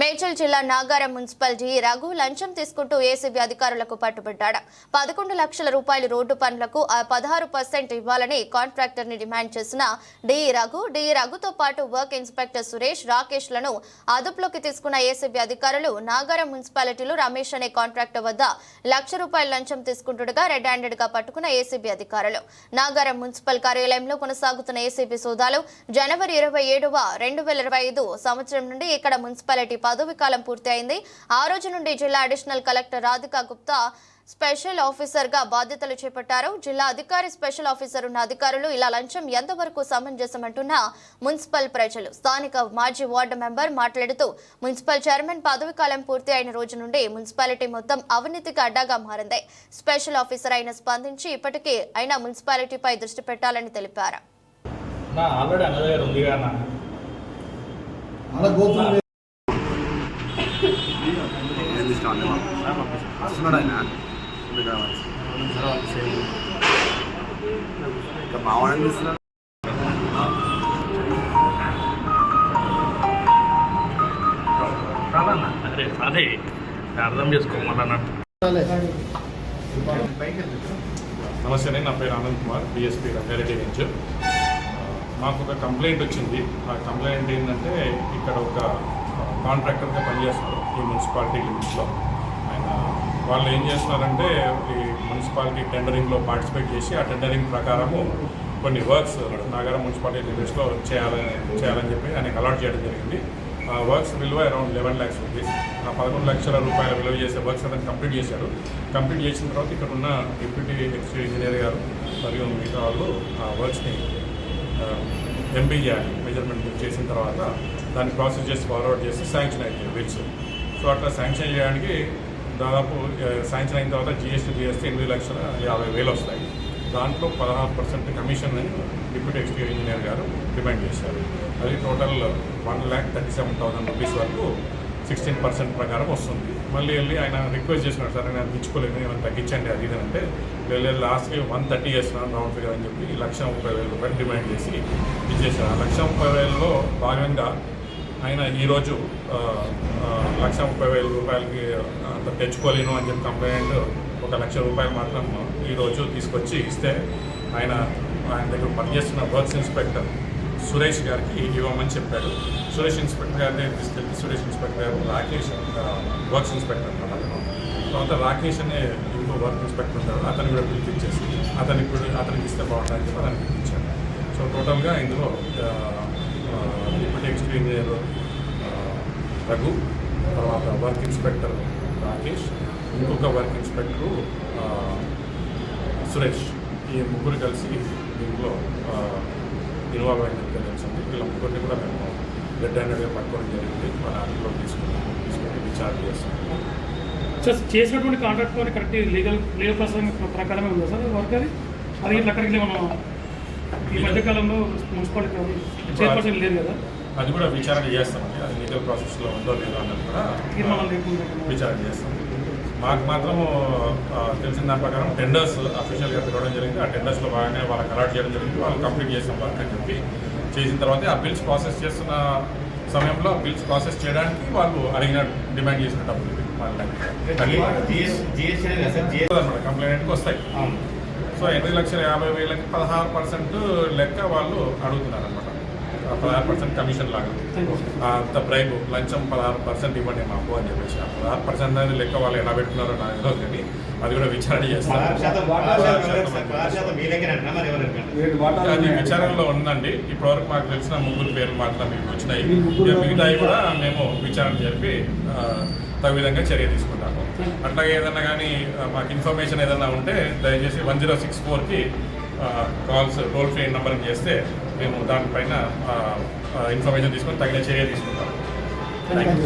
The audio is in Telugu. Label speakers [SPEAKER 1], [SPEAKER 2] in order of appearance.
[SPEAKER 1] మేడ్చల్ జిల్లా నాగారం మున్సిపాలిటీ రఘు లంచం తీసుకుంటూ ఏసీబీ అధికారులకు పట్టుబడ్డాడు. పదకొండు లక్షల రూపాయల రోడ్డు పనులకు పదహారు పర్సెంట్ ఇవ్వాలని కాంట్రాక్టర్ని డిమాండ్ చేసిన డి రఘు డి రఘుతో పాటు వర్క్ ఇన్స్పెక్టర్ సురేష్ రాకేష్లను అదుపులోకి తీసుకున్న ఏసీబీ అధికారులు నాగారం మున్సిపాలిటీలో రమేష్ అనే కాంట్రాక్టర్ వద్ద లక్ష రూపాయల లంచం తీసుకుంటుండగా రెడ్ హ్యాండెడ్గా పట్టుకున్న ఏసీబీ అధికారులు. నాగారం మున్సిపల్ కార్యాలయంలో కొనసాగుతున్న ఏసీబీ సోదాలు జనవరి ఇరవై ఏడవ రెండు వేల ఇరవై ఐదు సంవత్సరం నుండి ఇక్కడ మున్సిపాలిటీ పదవి కాలం పూర్తయింది. ఆ రోజు నుండి జిల్లా additional collector Radhika Gupta special ఆఫీసర్గా బాధ్యతలు చేపట్టారు. జిల్లా అధికారి స్పెషల్ ఆఫీసర్ ఉన్న అధికారులు ఇలా లంచం ఎంతవరకు సమంజసమంటున్న మున్సిపల్ ప్రజలు స్థానిక మాజీ వార్డు మెంబర్ మాట్లాడుతూ మున్సిపల్ చైర్మన్ పదవి కాలం పూర్తి అయిన రోజు నుండి మున్సిపాలిటీ మొత్తం అవినీతికి అడ్డాగా మారింది. స్పెషల్ ఆఫీసర్ అయిన స్పందించి ఇప్పటికీ అయినా మున్సిపాలిటీపై దృష్టి పెట్టాలని తెలిపారు
[SPEAKER 2] నా ఆల్రెడీ అన్న దగ్గర ఉంది కదా
[SPEAKER 3] అలా గోపురం
[SPEAKER 4] ఏం తీసుకోండి వస్తున్నాడు ఆయన ఇంకా మావాడని
[SPEAKER 2] అదే అదే అర్థం చేసుకోమన్నా నమస్తే అండి నా పేరు ఆనంద్ కుమార్ బిఎస్పీ రంగారెడ్డి నుంచి. మాకు ఒక కంప్లైంట్ వచ్చింది. ఆ కంప్లైంట్ ఏంటంటే ఇక్కడ ఒక కాంట్రాక్టర్గా పనిచేస్తారు ఈ మున్సిపాలిటీ లిమిట్స్లో. ఆయన వాళ్ళు ఏం చేస్తున్నారంటే ఈ మున్సిపాలిటీ టెండరింగ్లో పార్టిసిపేట్ చేసి ఆ టెండరింగ్ ప్రకారము కొన్ని వర్క్స్ నాగారం మున్సిపాలిటీ లిమిట్స్లో చేయాలని చేయాలని చెప్పి ఆయనకు అలాట్ చేయడం జరిగింది. ఆ వర్క్స్ విలువ అరౌండ్ లెవెన్ ల్యాక్స్ రూపీస్ ఆ పదకొండు లక్షల రూపాయల విలువ చేసే వర్క్స్ అతను కంప్లీట్ చేశాడు. కంప్లీట్ చేసిన తర్వాత ఇక్కడ ఉన్న డిప్యూటీ ఎక్స్ట్రీ ఇంజనీర్ గారు మరియు మిగతా వాళ్ళు ఆ వర్క్స్ని ఎంపీ చేయాలి మెజర్మెంట్ చేసిన తర్వాత దాన్ని ప్రాసెస్ చేసి ఫార్వర్డ్ చేసి శాంక్షన్ అవుతుంది బిల్స్. సో అట్లా శాంక్షన్ చేయడానికి దాదాపు శాంక్షన్ అయిన తర్వాత జిఎస్టీ జిఎస్టీ ఎనిమిది లక్షల యాభై వేలు వస్తాయి. దాంట్లో పదహారు పర్సెంట్ కమిషన్ అని డిప్యూటీ ఎక్స్టీరియర్ ఇంజనీర్ గారు డిమాండ్ చేశారు. అది total one lakh thirty seven thousand rupees వరకు సిక్స్టీన్ పర్సెంట్ ప్రకారం వస్తుంది. మళ్ళీ వెళ్ళి ఆయన రిక్వెస్ట్ చేసినాడు సార్ నేను తెచ్చుకోలేదు ఏమైనా తగ్గించండి అది అంటే వెళ్ళి లాస్ట్కి వన్ థర్టీ చేస్తున్నాను రౌండ్ ఫిగర్ అని చెప్పి లక్ష ముప్పై వేల రూపాయలు డిమాండ్ చేసి ఇచ్చేసారు ఆ లక్ష ముప్పై వేలలో భాగంగా ఆయన ఈరోజు లక్ష ముప్పై వేల రూపాయలకి అంత తెచ్చుకోలేను అని చెప్పి కంప్లైంట్ ఒక లక్ష రూపాయలు మాత్రం ఈరోజు తీసుకొచ్చి ఇస్తే ఆయన ఆయన దగ్గర పనిచేస్తున్న వర్క్స్ ఇన్స్పెక్టర్ సురేష్ గారికి ఇవ్వమని చెప్పాడు. సురేష్ ఇన్స్పెక్టర్ గారి దగ్గర సురేష్ ఇన్స్పెక్టర్ గారు రాకేష్ వర్క్స్ ఇన్స్పెక్టర్ అన్నమాట. తర్వాత రాకేష్ అనే ఇంకో వర్క్ ఇన్స్పెక్టర్ ఉంటాడు. అతను కూడా పిలిపించేసి అతనికి కూడా అతనికి ఇస్తే బాగుంటుందని చెప్పి అతనికి పిలిపించాడు. సో టోటల్గా ఇందులో డిప్యూటీ ఎక్స్పీ ఇంజనీర్ రఘు తర్వాత వర్క్ ఇన్స్పెక్టర్ రాకేష్ ఇంకొక వర్క్ ఇన్స్పెక్టరు సురేష్. ఈ ముగ్గురు కలిసి దీంట్లో ఇన్వాల్వ్ అయినట్టు తెలిసింది వీళ్ళ ముగ్గురిని కూడా మేము రెడ్ హ్యాండెడ్గా పట్టుకోవడం జరిగింది. మన అందులో తీసుకున్నాము తీసుకుని విచారణ చేస్తున్నాము
[SPEAKER 5] సార్ చేసినటువంటి కాంట్రాక్ట్ కరెక్ట్ లీగల్ లీగల్ ప్రకారమే ఉందా సార్ వర్క్ అది? అది అక్కడికి మనం ఈ మధ్యకాలంలో మున్సిపాలిటీ చైర్పర్సన్ లేదు కదా?
[SPEAKER 2] అది కూడా విచారణ చేస్తామండి అది లీగల్ ప్రాసెస్లో ఉందో లేదో అన్నది కూడా విచారణ చేస్తాం. మాకు మాత్రం ఆ, తెలిసిన దాని ప్రకారం టెండర్స్ అఫీషియల్గా పిలవడం జరిగింది. ఆ టెండర్స్లో బాగానే వాళ్ళకి అలాట్ చేయడం జరిగింది. వాళ్ళు కంప్లీట్ చేసాం వర్క్ అని చెప్పి చేసిన తర్వాత ఆ బిల్స్ ప్రాసెస్ చేస్తున్న సమయంలో ఆ బిల్స్ ప్రాసెస్ చేయడానికి వాళ్ళు అడిగిన డిమాండ్ చేసిన డబ్బులు వాళ్ళకి. కంప్లైంట్కి వస్తాయి. సో ఎనిమిది లక్షల యాభై వేలకి పదహారు పర్సెంట్ లెక్క వాళ్ళు అడుగుతున్నారు అనమాట పదహారు పర్సెంట్ కమిషన్ లాగా. ఆ, అంత బ్రైబ్ లంచం పదహారు పర్సెంట్ ఇవ్వండి మాకు అని చెప్పేసి. ఆ పదహారు పర్సెంట్ అనేది లెక్క వాళ్ళు ఎలా పెట్టుకున్నారో నాకు తెలియదు కానీ అది కూడా విచారణ? చేస్తారు. అది. విచారణలో ఉందండి. ఇప్పటివరకు మాకు తెలిసిన ముగ్గురు పేర్లు మాత్రం మీకు వచ్చినాయి. మిగతాయి కూడా మేము విచారణ జరిపి ఆ, తగు విధంగా చర్య తీసుకుంటాము. అట్లాగే ఏదన్నా కానీ మాకు ఇన్ఫర్మేషన్ ఏదన్నా ఉంటే దయచేసి వన్ జీరో సిక్స్ ఫోర్కి కాల్స్ టోల్ ఫ్రీ నెంబర్కి చేస్తే మేము దానిపైన ఇన్ఫర్మేషన్ తీసుకొని తగిన చర్య తీసుకుంటాము. Thank you